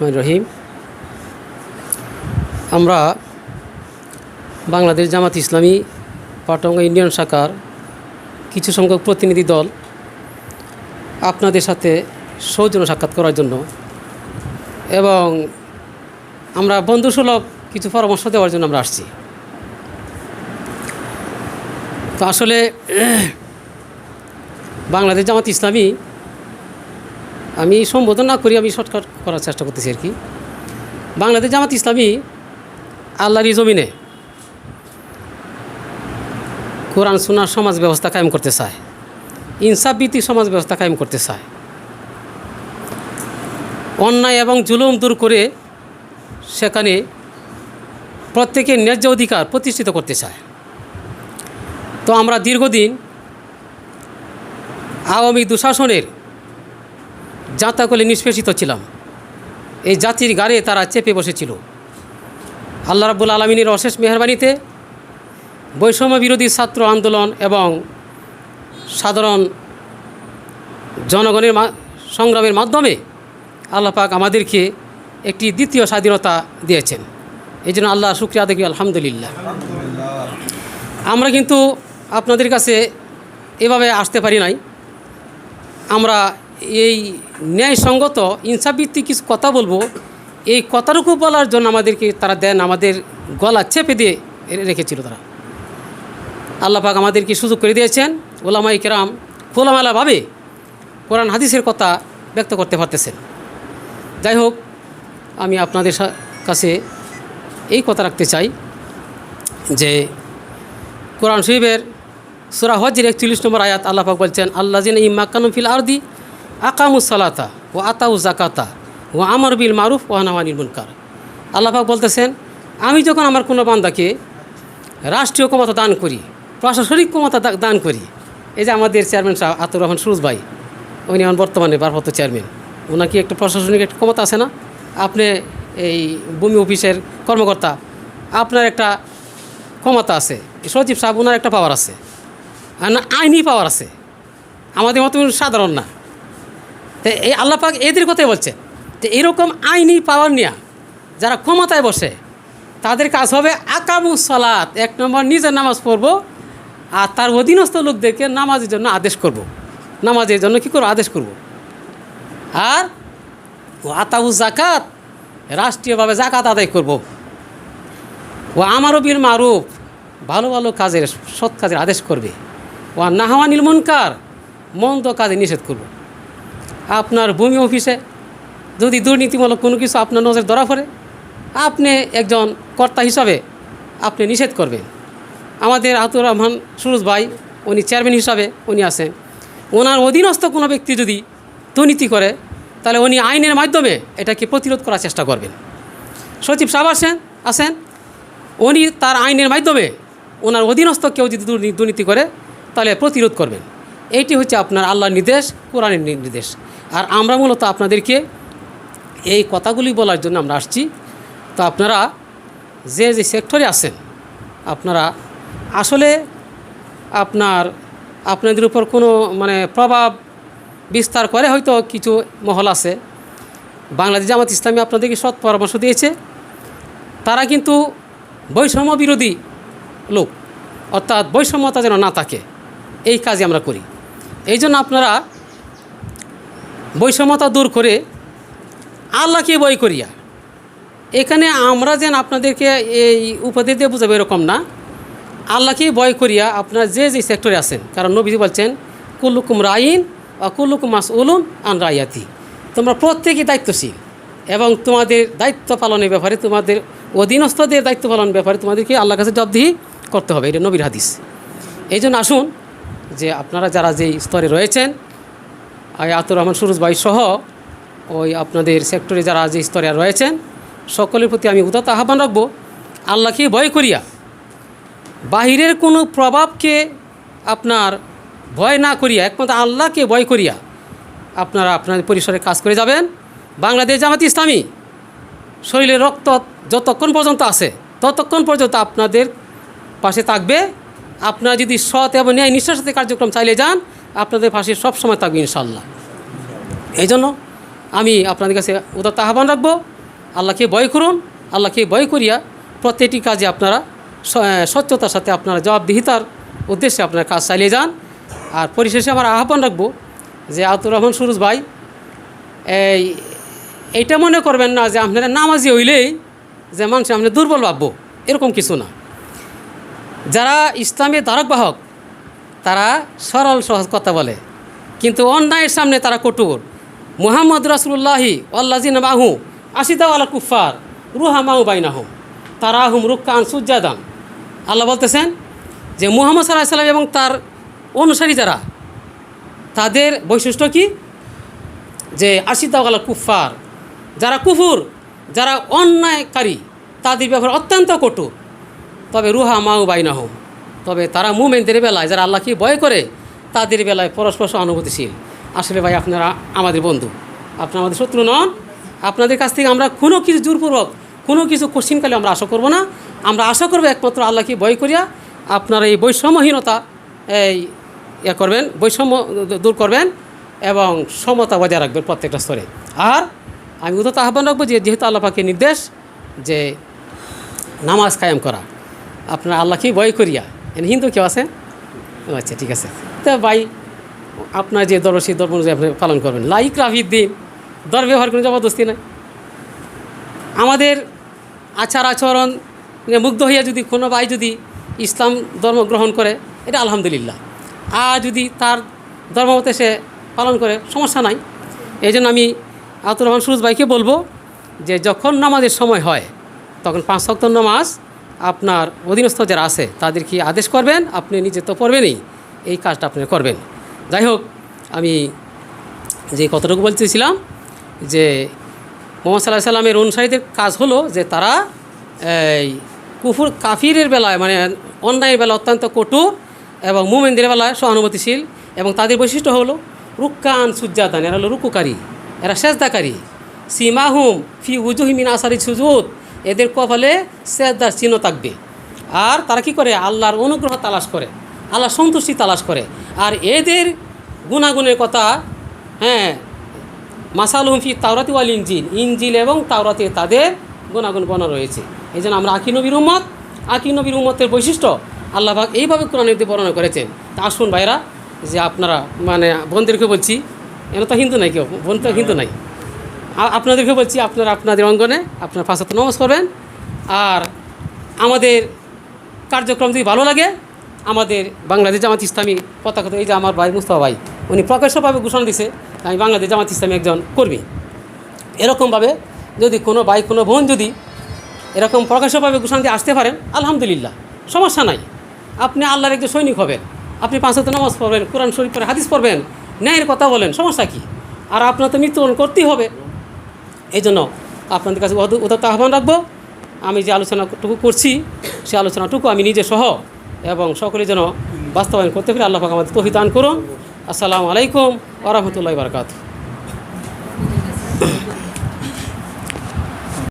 রহিম। আমরা বাংলাদেশ জামাত ইসলামী পাটঙ্গা ইন্ডিয়ান শাখার কিছু সংখ্যক প্রতিনিধি দল আপনাদের সাথে সৌজন্য সাক্ষাৎ করার জন্য এবং আমরা বন্ধুসুলভ কিছু পরামর্শ দেওয়ার জন্য আমরা আসছি। তো আসলে বাংলাদেশ জামাত ইসলামী আমি সম্বোধন না করি, আমি শর্টকাট করার চেষ্টা করতেছি আর কি। বাংলাদেশ জামাত ইসলামী আল্লাহরই জমিনে কোরআন সোনার সমাজ ব্যবস্থা কায়েম করতে চায়। ইনসাফ ভিত্তিক সমাজ ব্যবস্থা কায়েম করতে চায়। অন্যায় এবং জুলুম দূর করে সেখানে প্রত্যেকের ন্যায্য অধিকার প্রতিষ্ঠিত করতে চায়। তো আমরা দীর্ঘদিন আওয়ামী দুঃশাসনের জাঁতাকলে নিষ্পেষিত ছিলাম। এই জাতির গাড়ে তারা চেপে বসেছিল। আল্লাহ রাব্বুল আলমিনের অশেষ মেহরবানিতে বৈষম্য বিরোধী ছাত্র আন্দোলন এবং সাধারণ জনগণের সংগ্রামের মাধ্যমে আল্লাহ পাক আমাদেরকে একটি দ্বিতীয় স্বাধীনতা দিয়েছেন। এই জন্য আল্লাহ শুক্রিয়া দেখি আলহামদুলিল্লাহ। আমরা কিন্তু আপনাদের কাছে এভাবে আসতে পারি নাই। আমরা এই ন্যায়সঙ্গত ইনসাফভিত্তিক কিছু কথা বলব। এই কথাটুকু বলার জন্য আমাদেরকে তারা দেন, আমাদের গলা চেপে দিয়ে রেখেছিল তারা। আল্লাহ পাক আমাদেরকে সুযোগ করে দিয়েছেন। ওলামাই কেরাম খোলামেলাভাবে কোরআন হাদিসের কথা ব্যক্ত করতে পারতেছেন। যাই হোক, আমি আপনাদের কাছে এই কথা রাখতে চাই যে কোরআন শরীফের সুরা হজের একচল্লিশ নম্বর আয়াত আল্লাহ পাক বলছেন আল্লাহ জিন ইমাকানুম ফিল আরদি আকামুস সালাতা ও আতাউ জাকাতা ও আমর বিল মারুফ ও হানাওয়ানিল মুনকার। আল্লাহ পাক বলতেছেন, আমি যখন আমার কোনো বান্দাকে রাষ্ট্রীয় ক্ষমতা দান করি, প্রশাসনিক ক্ষমতা দান করি, এই যে আমাদের চেয়ারম্যান সাহেব আতুর রহমান সুরুজ ভাই, উনি এখন বর্তমানে ভারপ্রাপ্ত চেয়ারম্যান, ওনার কি একটা প্রশাসনিক একটা ক্ষমতা আছে না? আপনি এই ভূমি অফিসের কর্মকর্তা, আপনার একটা ক্ষমতা আছে, সচিব সাহেব ওনার একটা পাওয়ার আছে আইনি পাওয়ার আছে। আমাদের মতো সাধারণ না। তো এই আল্লাহ পাক এদের কথাই বলছে তো এরকম আইনি পাওয়ার নিয়ে যারা ক্ষমতায় বসে, তাদের কাজ হবে আকামু সালাত এক নম্বর নিজের নামাজ পড়ব আর তার অধীনস্থ লোকদেরকে নামাজের জন্য আদেশ করব। নামাজের জন্য কী করব আদেশ করব। আর ও আতাউ জাকাত রাষ্ট্রীয়ভাবে জাকাত আদায় করব। ও আমারও বিল মারুফ, ভালো ভালো কাজের, সৎ কাজের আদেশ করবে ও নাহাওয়ানিল মুনকার, মন্দ কাজে নিষেধ করব আপনার ভূমি অফিসে যদি দুর্নীতিমূলক কোনো কিছু আপনার নজর ধরা পড়ে, আপনি একজন কর্তা হিসাবে আপনি নিষেধ করবেন। আমাদের আতুর রহমান সুরজ ভাই, উনি চেয়ারম্যান হিসাবে উনি আছেন। ওনার অধীনস্থ কোনো ব্যক্তি যদি দুর্নীতি করে, তাহলে উনি আইনের মাধ্যমে এটাকে প্রতিরোধ করার চেষ্টা করবেন। সচিব সাহেব আসেন আসেন। উনি তার আইনের মাধ্যমে ওনার অধীনস্থ কেউ যদি দুর্নী- দুর্নীতি করে, তাহলে প্রতিরোধ করবেন। এইটি হচ্ছে আপনার আল্লাহর নির্দেশ, কোরআনের নির্দেশ। আর আমরা মূলত আপনাদেরকে এই কথাগুলি বলার জন্য আমরা আসছি। তো আপনারা যে যে সেক্টরে আছেন, আপনারা আসলে আপনার, আপনাদের উপর কোনো মানে প্রভাব বিস্তার করে হয়তো কিছু মহল আছে। বাংলাদেশ জামাত ইসলামী আপনাদেরকে সৎ পরামর্শ দিয়েছে। তারা কিন্তু বৈষম্য বিরোধী লোক, অর্থাৎ বৈষম্যতা যেন না থাকে, এই কাজই আমরা করি। এই জন্য আপনারা বৈষম্যতা দূর করে আল্লাহকে বই করিয়া। এখানে আমরা যেন আপনাদেরকে এই উপদেশ দিয়ে বোঝাবো এরকম না। আল্লাহকে বয় করিয়া আপনারা যে যে সেক্টরে আছেন, কারণ নবীজি বলছেন, কুল্লুকুম রাইন বা কুল্লুকুম মাস উলুম আন রায়াতি তোমরা প্রত্যেকেই দায়িত্বশীল এবং তোমাদের দায়িত্ব পালনের ব্যাপারে তোমাদের অধীনস্থদের দায়িত্ব পালনের ব্যাপারে তোমাদেরকে আল্লাহর কাছে জবাবদিহি করতে হবে। এটা নবীর হাদিস। এই জন্য আসুন যে আপনারা যারা যেই স্তরে রয়েছেন আই আতুর রহমান সুরুজ ভাই সহ ওই আপনাদের সেক্টরে যারা যে স্তরে রয়েছেন, সকলের প্রতি আমি উদাত আহ্বান রাখব। আল্লাহকে ভয় করিয়া। বাহিরের কোনো প্রভাবকে আপনার ভয় না করিয়া, একমাত্র আল্লাহকে ভয় করিয়া আপনারা আপনাদের পরিসরে কাজ করে যাবেন। বাংলাদেশ জামাত ইসলামী, শরীরে রক্ত যতক্ষণ পর্যন্ত আছে, ততক্ষণ পর্যন্ত আপনাদের পাশে থাকবে। আপনারা যদি সৎ এবং ন্যায় নিঃশ্বাস সাথে কার্যক্রম চালিয়ে যান আপনাদের পাশে সবসময় থাকবে ইনশাল্লাহ এই জন্য আমি আপনাদের কাছে উদাত্ত আহ্বান রাখব, আল্লাহকে ভয় করুন, আল্লাহকে ভয় করিয়া প্রত্যেকটি কাজে আপনারা স্বচ্ছতার সাথে আপনারা জবাবদিহিতার উদ্দেশ্যে আপনারা কাজ চালিয়ে যান। আর পরিশেষে আমার আহ্বান রাখব যে আতুর রহমান সুরুজ ভাই, এই, এইটা মনে করবেন না যে আপনারা নামাজি হইলেই যে মানুষ আপনি দুর্বল ভাববো, এরকম কিছু না। যারা ইসলামের ধারক বাহক তারা সরল, সহজ কথা বলে। কিন্তু অন্যায়ের সামনে তারা কঠোর। মুহাম্মদ রাসুল্লাহি আল্লাজিন মাহু আশিদা আলা কুফার রুহা মাহু বাইনাহু। তারা হুম রুক্কান সুজাদান আল্লাহ বলতেছেন যে মুহাম্মদ সাল্লাহ সাল্লাম এবং তার অনুসারী যারা, তাদের বৈশিষ্ট্য কি? যে আশিদা আলা কুফার যারা কুফুর, যারা অন্যায়কারী, তাদের ব্যাপারে অত্যন্ত কঠোর। তবে রুহা মাউ বাইনাহ। তবে তারা মুমেনদের বেলায়, যারা আল্লাহকে ভয় করে, তাদের বেলায় পরস্পর অনুভূতিশীল আসলে ভাই, আপনারা আমাদের বন্ধু। আপনারা আমাদের শত্রু নন। আপনাদের কাছ থেকে আমরা কোনো কিছু জোরপূর্বক, কোনো কিছু কোশ্চিনকালে আমরা আশা করব না। আমরা আশা করব একমাত্র আল্লাহকে ভয় করিয়া আপনারা এই বৈষম্যহীনতা, এই ইয়ে করবেন, বৈষম্য দূর করবেন এবং সমতা বজায় রাখবেন প্রত্যেকটা স্তরে। আর আমি উদত আহ্বান রাখব যে, যেহেতু আল্লাহ পাকের নির্দেশ যে, নামাজ কায়েম করা, আপনার আল্লাহকেই ভয় করিয়া হিন্দু কেউ আছে? ও আচ্ছা ঠিক আছে। তো ভাই, আপনার যে ধর্ম সেই ধর্ম অনুযায়ী পালন করবেন। লাইক রাফির দিন। দর ব্যবহার কোনো জবরদস্তি নাই। আমাদের আচার আচরণ নিয়ে মুগ্ধ হইয়া যদি কোনো ভাই যদি ইসলাম ধর্ম গ্রহণ করে, এটা আলহামদুলিল্লাহ। আর যদি তার ধর্মমতে সে পালন করে, সমস্যা নাই। এই জন্য আমি আতুর রহমান সুরজ ভাইকে বলব যে যখন নামাজের সময় হয়, তখন পাঁচ শক্ত নামাজ আপনার অধীনস্থ যারা আছে তাদেরকে আদেশ করবেন? আপনি নিজে তো পড়বেনই। এই কাজটা আপনি করবেন। যাই হোক, আমি যে কতটুকু বলতেছিলাম, যে মোহাম্মদ সাল্লাহ সাল্লামের অনুসারীদের কাজ হলো যে তারা এই কুফুর কাফিরের বেলায় মানে অন্যায়ের বেলায় অত্যন্ত কঠোর এবং মুমেনদের বেলায় সহানুভূতিশীল এবং তাদের বৈশিষ্ট্য হলো রুক্কান সুজ্জাদান, এরা হলো রুকুকারী, এরা সেজদাকারী। সীমাহুম ফি উজুহিমিন আসারি সুজুদ। এদের কপালে সেজদার চিহ্ন থাকবে। আর তারা কি করে? আল্লাহর অনুগ্রহ তালাশ করে। আল্লাহর সন্তুষ্টি তালাশ করে। আর এদের গুণাগুণের কথা হ্যাঁ মাসালুম ফি তাওরাতি ওয়াল ইঞ্জিল ইঞ্জিল এবং তাওরাতে তাদের গুণাগুণ বর্ণনা রয়েছে। এই জন্য আমরা আকি নবীর উম্মত আকি নবীর উম্মতের বৈশিষ্ট্য আল্লাহবাক এইভাবে কোরআন মধ্যে বর্ণনা করেছেন। তা আসুন ভাইরা, যে আপনারা মানে বোনদেরকে বলছি, এরা তো হিন্দু নাই কেউ বোন তো হিন্দু নাই। আপনাদেরকে বলছি, আপনারা আপনাদের অঙ্গনে আপনার ফাঁসাতে নমাজ করবেন আর আমাদের কার্যক্রম যদি ভালো লাগে, আমাদের বাংলাদেশ জামাত ইসলামী পতাকা এই যে আমার ভাই মুস্তফা ভাই, উনি প্রকাশ্যভাবে ঘোষণা দিছে আমি বাংলাদেশ জামাত ইসলামী একজন কর্মী। এরকমভাবে যদি কোনো ভাই, কোনো বোন যদি এরকম প্রকাশ্যভাবে ঘোষণা দিয়ে আসতে পারেন, আলহামদুলিল্লাহ, সমস্যা নাই। আপনি আল্লাহর একজন সৈনিক হবেন, আপনি পাঁচশত নামাজ পড়বেন, কোরআন শরীফ পড়ে, হাদিস পড়বেন, ন্যায়ের কথা বলেন, সমস্যা কী? আর আপনার তো মৃত্যুবরণ করতেই হবে এই জন্য আপনাদের কাছে উদ- উদাত্ত আহ্বান রাখব। আমি যে আলোচনাটুকু করছি, সে আলোচনাটুকু আমি নিজে সহ এবং সকলে যেন বাস্তবায়ন করতে পারি, আল্লাহ আমাদের তহি দান করুন। আসসালামু আলাইকুম ওরহমতুল্লাহ বারকাত